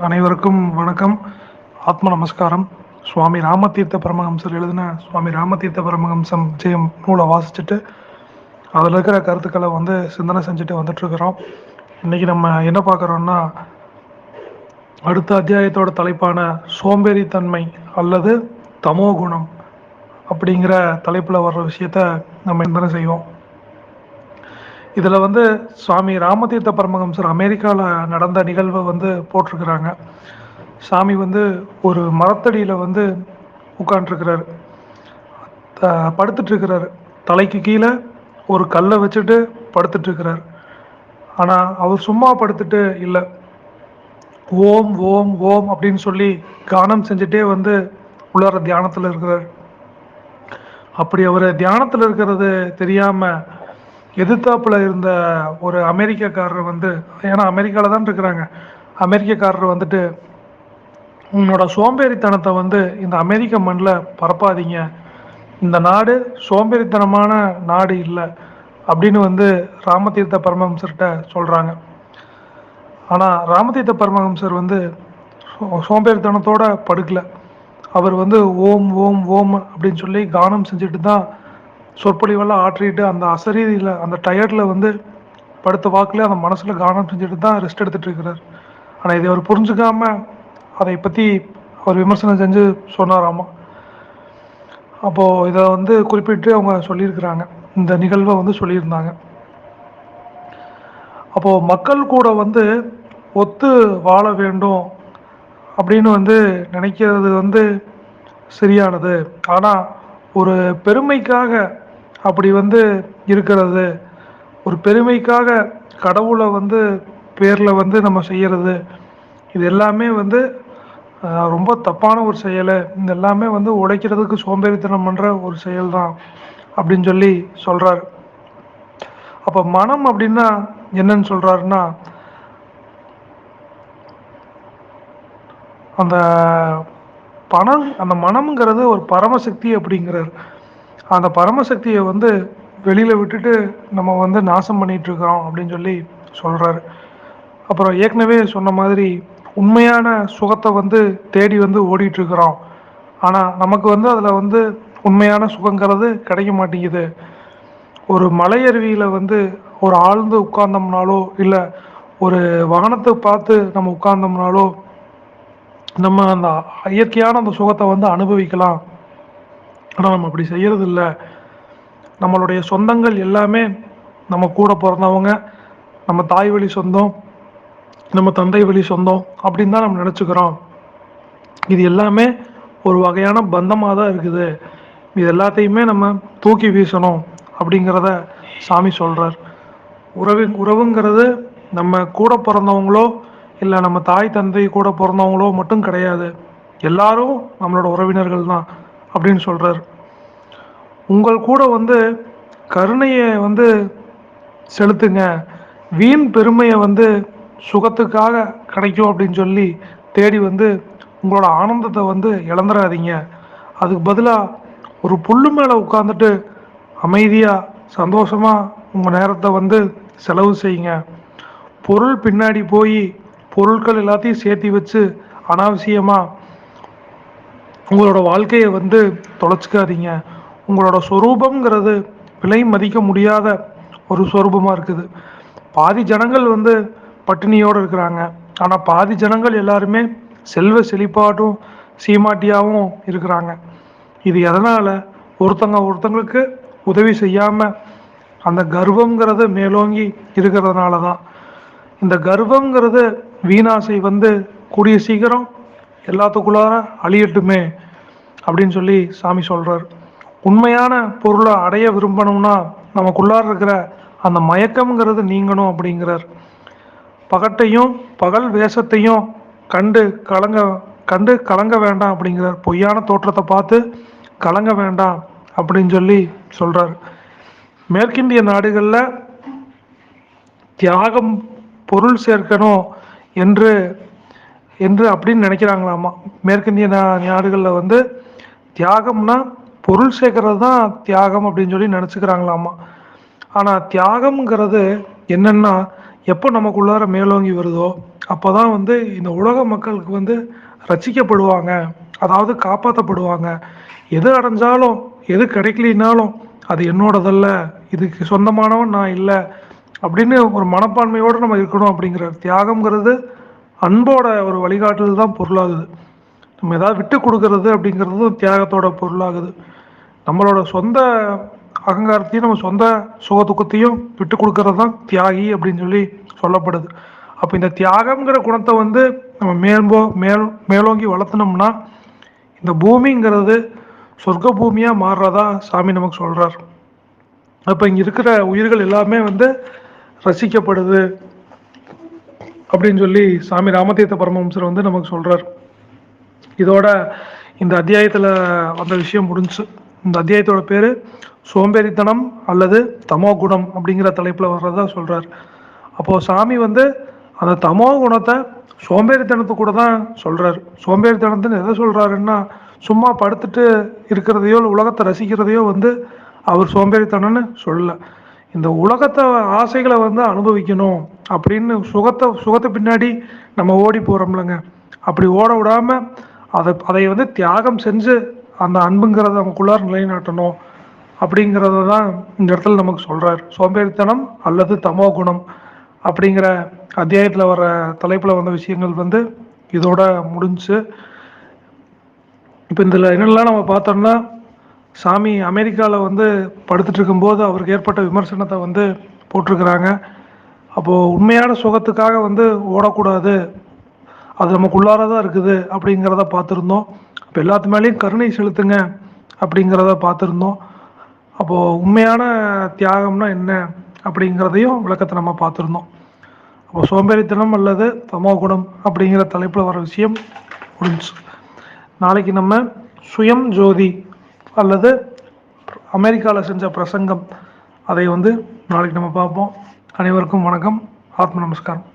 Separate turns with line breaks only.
அனைவருக்கும் வணக்கம். ஆத்ம நமஸ்காரம். சுவாமி ராமதீர்த்த பரமஹம்சர் எழுதின சுவாமி ராமதீர்த்த பரமஹம்சம் ஜெயம் நூலை வாசிச்சுட்டு அதில் இருக்கிற கருத்துக்களை வந்து சிந்தனை செஞ்சுட்டு வந்துட்டுருக்குறோம். இன்றைக்கி நம்ம என்ன பார்க்குறோன்னா அடுத்த அத்தியாயத்தோட தலைப்பான சோம்பேறித்தன்மை அல்லது தமோ குணம் அப்படிங்கிற தலைப்பில் வர்ற விஷயத்த நம்ம சிந்தனை செய்வோம். இதில் வந்து சுவாமி ராமதீர்த்த பரமஹம்சர் அமெரிக்காவில் நடந்த நிகழ்வை வந்து போட்டிருக்கிறாங்க. சாமி வந்து ஒரு மரத்தடியில் வந்து உட்காண்ட்ருக்கிறாரு படுத்துட்ருக்கிறாரு தலைக்கு கீழே ஒரு கல்லை வச்சுட்டு படுத்துட்ருக்கிறார் ஆனால் அவர் சும்மா படுத்துட்டு இல்லை. ஓம் ஓம் ஓம் அப்படின்னு சொல்லி கானம் செஞ்சுட்டே வந்து உள்ளார தியானத்தில் இருக்கிறார். அப்படி அவர் தியானத்தில் இருக்கிறது தெரியாமல் எதிர்த்தாப்புல இருந்த ஒரு அமெரிக்கக்காரர் வந்து ஏன்னா அமெரிக்காவில் தான் இருக்கிறாங்க. அமெரிக்கக்காரர் வந்துட்டு உன்னோட சோம்பேறித்தனத்தை வந்து இந்த அமெரிக்க மண்ணில் பரப்பாதீங்க. இந்த நாடு சோம்பேறித்தனமான நாடு இல்லை. அப்படின்னு வந்து ராமதீர்த்த பரமஹம்சர்கிட்ட சொல்கிறாங்க ஆனால் ராமதீர்த்த பரமஹம்சர் வந்து சோம்பேறித்தனத்தோட படுக்கலை. அவர் வந்து ஓம் ஓம் ஓம் அப்படின்னு சொல்லி கானம் செஞ்சுட்டு தான் சொற்பொழிவெல்லாம் ஆற்றிட்டு அந்த அசரீதியில் அந்த டயர்டில் வந்து படுத்த வாக்கில் அந்த மனசில் கவனம் செஞ்சுட்டு தான் ரெஸ்ட் எடுத்துகிட்டு இருக்கிறார். ஆனால் இதை அவர் புரிஞ்சுக்காம அதை பற்றி அவர் விமர்சனம் செஞ்சு சொன்னாராமா? அப்போது இதை வந்து குறிப்பிட்டு அவங்க சொல்லியிருக்கிறாங்க. இந்த நிகழ்வை வந்து சொல்லியிருந்தாங்க. அப்போது மக்கள் கூட வந்து ஒத்து வாழ வேண்டும் அப்படின்னு வந்து நினைக்கிறது வந்து சரியானது. ஆனால் ஒரு பெருமைக்காக அப்படி வந்து இருக்கிறது. ஒரு பெருமைக்காக கடவுளை வந்து பேரில் வந்து நம்ம செய்கிறது இது எல்லாமே வந்து ரொம்ப தப்பான ஒரு செயல். இந்த எல்லாமே வந்து உடைக்கிறதுக்கு சோம்பேறித்தனம் பண்ணுற ஒரு செயல் தான் அப்படின்னு சொல்லி சொல்கிறார் அப்போ மனம் அப்படின்னா என்னன்னு சொல்கிறாருன்னா அந்த பணம் அந்த மனம்ங்கிறது ஒரு பரமசக்தி அப்படிங்கிறார். அந்த பரமசக்தியை வந்து வெளியில் விட்டுட்டு நம்ம வந்து நாசம் பண்ணிகிட்ருக்குறோம் அப்படின்னு சொல்லி சொல்கிறாரு அப்புறம் ஏற்கனவே சொன்ன மாதிரி உண்மையான சுகத்தை வந்து தேடி வந்து ஓடிட்டுருக்குறோம். ஆனால் நமக்கு வந்து அதில் வந்து உண்மையான சுகங்கிறது கிடைக்க மாட்டேங்குது. ஒரு மலையருவியில் வந்து ஒரு ஆழ்ந்து உட்கார்ந்தோம்னாலோ இல்லை ஒரு வாகனத்தை பார்த்து நம்ம உட்கார்ந்தோம்னாலோ நம்ம அந்த இயற்கையான அந்த சுகத்தை வந்து அனுபவிக்கலாம். ஆனால் நம்ம அப்படி செய்கிறது இல்லை நம்மளுடைய சொந்தங்கள் எல்லாமே நம்ம கூட பிறந்தவங்க நம்ம தாய் வழி சொந்தம் நம்ம தந்தை வழி சொந்தம் அப்படின்னு தான் நம்ம நினச்சிக்கிறோம். இது எல்லாமே ஒரு வகையான பந்தமாக தான் இருக்குது. இது எல்லாத்தையுமே நம்ம தூக்கி வீசணும் அப்படிங்கிறத சாமி சொல்கிறார் உறவு உறவுங்கிறது நம்ம கூட பிறந்தவங்களோ இல்லை நம்ம தாய் தந்தை கூட பிறந்தவங்களோ மட்டும் கிடையாது. எல்லாரும் நம்மளோட உறவினர்கள் தான். அப்படின்னு சொல்கிறார் உங்கள் கூட வந்து கருணையை வந்து செலுத்துங்க. வீண் பெருமையை வந்து சுகத்துக்காக கிடைக்கும் அப்படின்னு சொல்லி தேடி வந்து உங்களோட ஆனந்தத்தை வந்து இழந்துடாதீங்க அதுக்கு பதிலாக ஒரு புல்லு மேலே உட்காந்துட்டு அமைதியாக சந்தோஷமாக உங்கள் நேரத்தை வந்து செலவு செய்யுங்க. பொருள் பின்னாடி போய் பொருட்கள் எல்லாத்தையும் சேர்த்தி வச்சு அனாவசியமாக உங்களோட வாழ்க்கையை வந்து தொலைச்சிக்காதீங்க. உங்களோட சொரூபங்கிறது விலை மதிக்க முடியாத ஒரு சொரூபமாக இருக்குது. பாதி ஜனங்கள் வந்து பட்டினியோடு இருக்கிறாங்க. ஆனால் பாதி ஜனங்கள் எல்லாருமே செல்வ செழிப்பாட்டும் சீமாட்டியாகவும் இருக்கிறாங்க. இது எதனால்? ஒருத்தங்க ஒருத்தங்களுக்கு உதவி செய்யாமல் அந்த கர்வங்கிறது மேலோங்கி இருக்கிறதுனால தான் இந்த கர்வங்கிறது வீணாசை வந்து கூடிய சீக்கிரம் எல்லாத்துக்குள்ளார அழியட்டுமே. அப்படின்னு சொல்லி சாமி சொல்கிறார் உண்மையான பொருளை அடைய விரும்பணும்னா நமக்குள்ளார இருக்கிற அந்த மயக்கம்ங்கிறது நீங்கணும் அப்படிங்கிறார். பகட்டையும் பகல் வேஷத்தையும் கண்டு கலங்க கண்டு கலங்க வேண்டாம் அப்படிங்கிறார். பொய்யான தோற்றத்தை பார்த்து கலங்க வேண்டாம் அப்படின்னு சொல்லி சொல்கிறார் மேற்கிந்திய நாடுகளில் தியாகம் பொருள் சேர்க்கணும் என்று என்று அப்படின்னு நினைக்கிறாங்களாமா? மேற்கிந்திய நாடுகளில் வந்து தியாகம்னா பொருள் சேர்க்கறது தான் தியாகம் அப்படின்னு சொல்லி நினச்சிக்கிறாங்களாமா. ஆனால் தியாகம்ங்கிறது என்னென்னா எப்போ நமக்குள்ளார மேலோங்கி வருதோ அப்போ தான் வந்து இந்த உலக மக்களுக்கு வந்து ரசிக்கப்படுவாங்க. அதாவது காப்பாற்றப்படுவாங்க எது அடைஞ்சாலும் எது கிடைக்கலினாலும் அது என்னோடதல்ல இதுக்கு சொந்தமானவன் நான் இல்லை அப்படின்னு ஒரு மனப்பான்மையோடு நம்ம இருக்கணும் அப்படிங்கிற தியாகம்ங்கிறது அன்போட ஒரு வழிகாட்டுதல் தான் பொருளாகுது. நம்ம ஏதாவது விட்டு கொடுக்கறது அப்படிங்கிறதும் தியாகத்தோட பொருளாகுது. நம்மளோட சொந்த அகங்காரத்தையும் நம்ம சொந்த சுக துக்கத்தையும் விட்டு கொடுக்கறது தான் தியாகி அப்படின்னு சொல்லி சொல்லப்படுது. அப்போ இந்த தியாகம்ங்கிற குணத்தை வந்து நம்ம மேம்போ மேல் மேலோங்கி வளர்த்துனோம்னா இந்த பூமிங்கிறது சொர்க்க பூமியாக மாறுறதா சாமி நமக்கு சொல்கிறார் அப்போ இங்கே இருக்கிற உயிர்கள் எல்லாமே வந்து ரசிக்கப்படுது அப்படின்னு சொல்லி சாமி ராமதீர்த்த பரமஹம்சர் வந்து நமக்கு சொல்கிறார் இதோட இந்த அத்தியாயத்தில் வந்த விஷயம் முடிஞ்சு. இந்த அத்தியாயத்தோட பேர் சோம்பேறித்தனம் அல்லது தமோ குணம் அப்படிங்கிற தலைப்பில் வர்றதா சொல்கிறார் அப்போது சாமி வந்து அந்த தமோ குணத்தை சோம்பேறித்தனத்து கூட தான் சொல்கிறார் சோம்பேறித்தனத்துன்னு எதை சொல்கிறாருன்னா சும்மா படுத்துட்டு இருக்கிறதையோ இல்லை உலகத்தை ரசிக்கிறதையோ வந்து அவர் சோம்பேறித்தனம்னு சொல்லலை. இந்த உலகத்தை ஆசைகளை வந்து அனுபவிக்கணும் அப்படின்னு சுகத்தை சுகத்தை பின்னாடி நம்ம ஓடி போகிறோம்லங்க அப்படி ஓட விடாமல் அதை அதை வந்து தியாகம் செஞ்சு அந்த அன்புங்கிறத நமக்குள்ளார் நிலைநாட்டணும் அப்படிங்கிறத தான் இந்த இடத்துல நமக்கு சொல்கிறார் சோம்பேறித்தனம் அல்லது தமோ குணம் அப்படிங்கிற அத்தியாயத்தில் வர தலைப்பில் வந்த விஷயங்கள் வந்து இதோட முடிஞ்சு. இப்போ இதில் என்னெல்லாம் நம்ம பார்த்தோம்னா சாமி அமெரிக்காவில் வந்து படுத்துட்டு இருக்கும்போது அவருக்கு ஏற்பட்ட விமர்சனத்தை வந்து போட்டிருக்கிறாங்க. அப்போது உண்மையான சுகத்துக்காக வந்து ஓடக்கூடாது அது நமக்குள்ளார தான் இருக்குது அப்படிங்கிறத பார்த்துருந்தோம். அப்போ எல்லாத்து மேலேயும் கருணை செலுத்துங்க அப்படிங்கிறத பார்த்துருந்தோம். அப்போது உண்மையான தியாகம்னா என்ன அப்படிங்கிறதையும் விளக்கத்தை நம்ம பார்த்துருந்தோம். அப்போ சோம்பேறித்தனம் அல்லது தமோ குணம் அப்படிங்கிற தலைப்பில் வர விஷயம் முடிஞ்சு நாளைக்கு நம்ம சுயம் ஜோதி அல்லது அமெரிக்காவில் செஞ்ச பிரசங்கம் அதை வந்து நாளைக்கு நம்ம பார்ப்போம். அனைவருக்கும் வணக்கம். ஆத்ம நமஸ்காரம்.